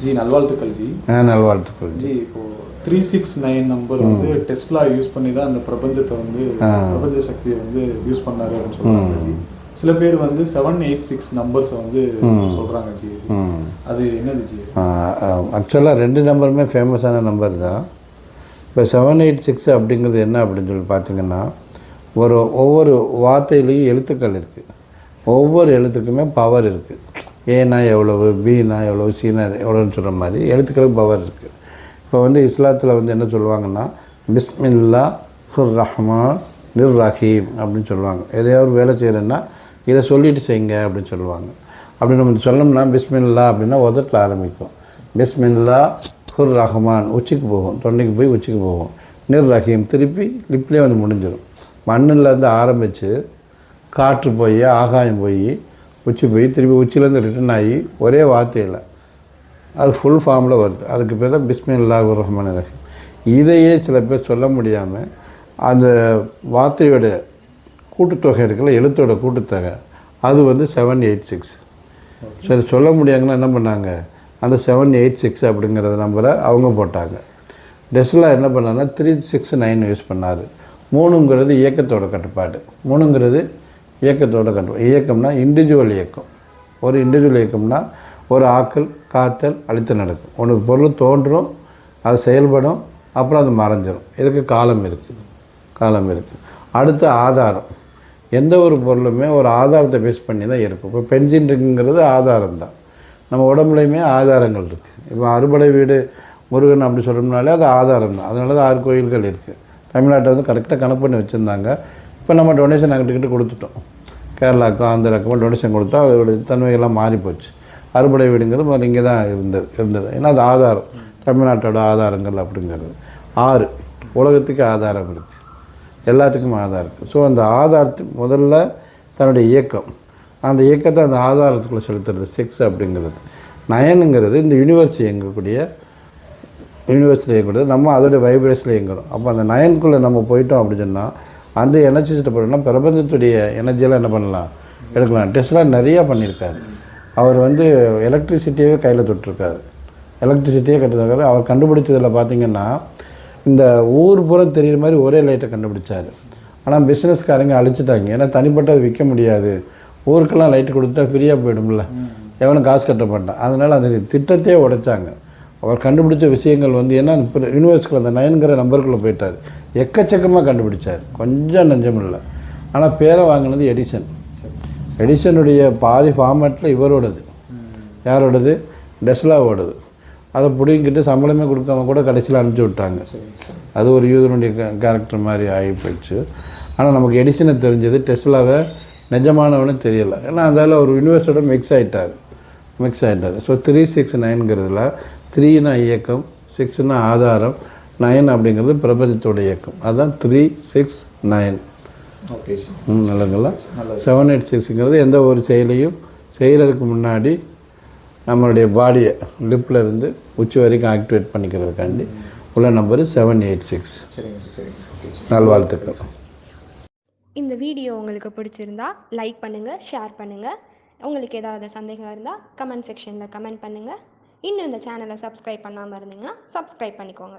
G நல்வாழ்த்துக்கள் G. ஆ, நல்வாழ்த்துக்கள் ஜி. இப்போ த்ரீ சிக்ஸ் நைன் நம்பர் வந்து டெஸ்லா யூஸ் பண்ணி தான் அந்த பிரபஞ்சத்தை வந்து பிரபஞ்ச சக்தியை வந்து யூஸ் பண்ணாரு அப்படின்னு சொல்றாங்க ஜி. சில பேர் வந்து செவன் எயிட் சிக்ஸ் நம்பர்ஸ் வந்து சொல்றாங்க ஜி. அது என்னது ஜி? ஆக்சுவலாக ரெண்டு நம்பருமே ஃபேமஸான நம்பர் தான். இப்போ செவன் எயிட் சிக்ஸ் அப்படிங்கிறது என்ன அப்படின்னு சொல்லி பார்த்தீங்கன்னா ஒரு ஒவ்வொரு வார்த்தையிலையும் எழுத்துக்கள் இருக்குது ஒவ்வொரு எழுத்துக்குமே பவர் இருக்குது ஏனா எவ்வளவு பீனா எவ்வளவு சீனா எவ்வளோன்னு சொல்கிற மாதிரி எழுத்துக்களுக்கு பவர் இருக்குது இப்போ வந்து இஸ்லாத்தில் வந்து என்ன சொல்லுவாங்கன்னா பிஸ்மில்லா ஹுர் ரஹ்மான் நிர் ரஹீம் அப்படின்னு சொல்லுவாங்க. எதையாவது வேலை செய்கிறேன்னா இதை சொல்லிட்டு செய்யுங்க அப்படின்னு சொல்லுவாங்க. அப்படி நம்ம சொல்லணும்னா பிஸ்மில்லா அப்படின்னா உதட்டில் ஆரம்பிக்கும். பிஸ்மில்லா ஹுர் ரஹ்மான் உச்சிக்கு போகும். தொண்டைக்கு போய் உச்சிக்கு போகும். நிர் ரஹீம் திருப்பி லிப்லேயே வந்து முடிஞ்சிடும் மண்ணிலேருந்து ஆரம்பித்து காற்று போய் ஆகாயம் போய் உச்சி போய் திருப்பி உச்சிலேருந்து ரிட்டர்ன் ஆகி ஒரே வார்த்தையில் அது ஃபுல் ஃபார்மில் வருது. அதுக்கு பேர் தான் பிஸ்மில்லா ரஹ்மான் ரஹீம். இதையே சில பேர் சொல்ல முடியாமல் அந்த வார்த்தையோட கூட்டுத்தொகை இருக்குல்ல எழுத்தோட கூட்டுத்தொகை அது வந்து செவன் எயிட் சிக்ஸ் ஸோ இதை சொல்ல முடியாங்கன்னா என்ன பண்ணாங்க? அந்த செவன் எயிட் சிக்ஸ் அப்படிங்கிறத நம்பரை அவங்க போட்டாங்க. டெஸ்லா என்ன பண்ணாங்கன்னா த்ரீ சிக்ஸ் நைன் யூஸ் பண்ணார். மூணுங்கிறது இயக்கத்தோட கட்டுப்பாடு. மூணுங்கிறது இயக்கத்தோட கண்டு இயக்கம்னா இண்டிவிஜுவல் இயக்கம். ஒரு இண்டிவிஜுவல் இயக்கம்னா ஒரு ஆக்கல் காத்தல் அழித்தல் நடக்கும். உனக்கு பொருள் தோன்றும் அது செயல்படும் அப்புறம் அது மறைஞ்சிடும் இதுக்கு காலம் இருக்குது காலம் இருக்குது அடுத்த ஆதாரம். எந்த ஒரு பொருளுமே ஒரு ஆதாரத்தை பேஸ் பண்ணி தான் இருக்கும். இப்போ பென்சின் இருக்குங்கிறது ஆதாரம் தான். நம்ம உடம்புலையுமே ஆதாரங்கள் இருக்குது இப்போ அறுபடை வீடு முருகன் அப்படி சொல்கிறோம்னாலே அது ஆதாரம் தான். அதனால தான் ஆறு கோயில்கள் இருக்குது தமிழ்நாட்டை வந்து கரெக்டாக கணக்கு பண்ணி வச்சுருந்தாங்க. இப்போ நம்ம டொனேஷன் அங்கிட்ட கொடுத்துட்டோம். கேரளாவுக்கும் ஆந்திராவுக்கும் டொனேஷன் கொடுத்தா அதோட தன்மைகள்லாம் மாறி போச்சு அறுபடை வீடுங்கிறது இங்கே தான் இருந்தது இருந்தது. ஏன்னா அது ஆதாரம். தமிழ்நாட்டோட ஆதாரங்கள் அப்படிங்கிறது. ஆறு. உலகத்துக்கு ஆதாரம் இருக்குது எல்லாத்துக்கும் ஆதாரம் இருக்குது ஸோ அந்த ஆதாரத்து முதல்ல தன்னுடைய இயக்கம். அந்த இயக்கத்தை அந்த ஆதாரத்துக்குள்ளே செலுத்துறது. செக்ஸ் அப்படிங்கிறது. நயனுங்கிறது இந்த யூனிவர்ஸ் இயங்கக்கூடிய யூனிவர்ஸில் இயங்கக்கூடியது. நம்ம அதோடைய வைப்ரேஷனில் இயங்குறோம். அப்போ அந்த நயனுக்குள்ளே நம்ம போயிட்டோம் அப்படின்னு சொன்னால் அந்த எனர்ஜி சிஸ்டம் பிரபஞ்சத்துடைய எனர்ஜியெல்லாம் என்ன பண்ணலாம்? எடுக்கலாம். டெஸ்ட்லாம் நிறையா பண்ணியிருக்காரு. அவர் வந்து எலக்ட்ரிசிட்டியே கையில் தொட்டிருக்காரு. எலக்ட்ரிசிட்டியே கட்டுருக்காரு அவர் கண்டுபிடிச்சதில் பார்த்தீங்கன்னா இந்த ஊர் புறம் தெரியுற மாதிரி ஒரே லைட்டை கண்டுபிடிச்சாரு. ஆனால் பிஸ்னஸ்காரங்க அழிச்சிட்டாங்க. ஏன்னா தனிப்பட்டது விற்க முடியாது. ஊருக்கெல்லாம் லைட்டு கொடுத்துட்டா ஃப்ரீயாக போயிடும்ல. எவனும் காசு கட்ட மாட்டான். அதனால் அந்த திட்டத்தையே உடைச்சாங்க. அவர் கண்டுபிடிச்ச விஷயங்கள் வந்து ஏன்னா இப்போ யூனிவர்ஸ்க்குள்ள அந்த நயன்கிற நம்பருக்குள்ளே போயிட்டார். எக்கச்சக்கமாக கண்டுபிடிச்சார். கொஞ்சம் நஞ்சம் இல்லை. ஆனால் பேரை வாங்கினது எடிசன். எடிசனுடைய பாதி ஃபார்மேட்டில் இவரோடது. யாரோடது? டெஸ்லாவோடது. அதை பிடிங்கிட்டு சம்பளமே கொடுக்காம கூட கடைசியில் அனுப்பிச்சி விட்டாங்க. அது ஒரு யூதனுடைய கேரக்டர் மாதிரி ஆகி போயிடுச்சு. ஆனால் நமக்கு எடிசனை தெரிஞ்சது டெஸ்லாவை நிஜமானவனு தெரியல. ஏன்னா அதில் ஒரு யூனிவர்ஸோட மிக்ஸ் ஆகிட்டார் மிக்ஸ் ஆகிட்டார் ஸோ த்ரீ சிக்ஸ் நைன்ங்கிறதுல த்ரீனா இயக்கம் சிக்ஸ்னா ஆதாரம் நைன் அப்படிங்கிறது பிரபஞ்சத்தோட இயக்கம். அதுதான் three six nine. Okay ji ம் நல்லதுங்களா? செவன் எயிட் சிக்ஸுங்கிறது எந்த ஒரு செயலையும் செய்கிறதுக்கு முன்னாடி நம்மளுடைய பாடியை லிப்பில் இருந்து உச்சி வரைக்கும் ஆக்டிவேட் பண்ணிக்கிறதுக்காண்டி உள்ள நம்பரு செவன் எயிட் சிக்ஸ் நல்வாழ்த்துக்கள். இந்த வீடியோ உங்களுக்கு பிடிச்சிருந்தா லைக் பண்ணுங்கள் ஷேர் பண்ணுங்கள் உங்களுக்கு ஏதாவது சந்தேகம் இருந்தால் கமெண்ட் செக்ஷனில் கமெண்ட் பண்ணுங்கள் இன்னும் இந்த சேனலை சப்ஸ்கிரைப் பண்ணாமல் இருந்தீங்கன்னா சப்ஸ்கிரைப் பண்ணிக்கோங்க.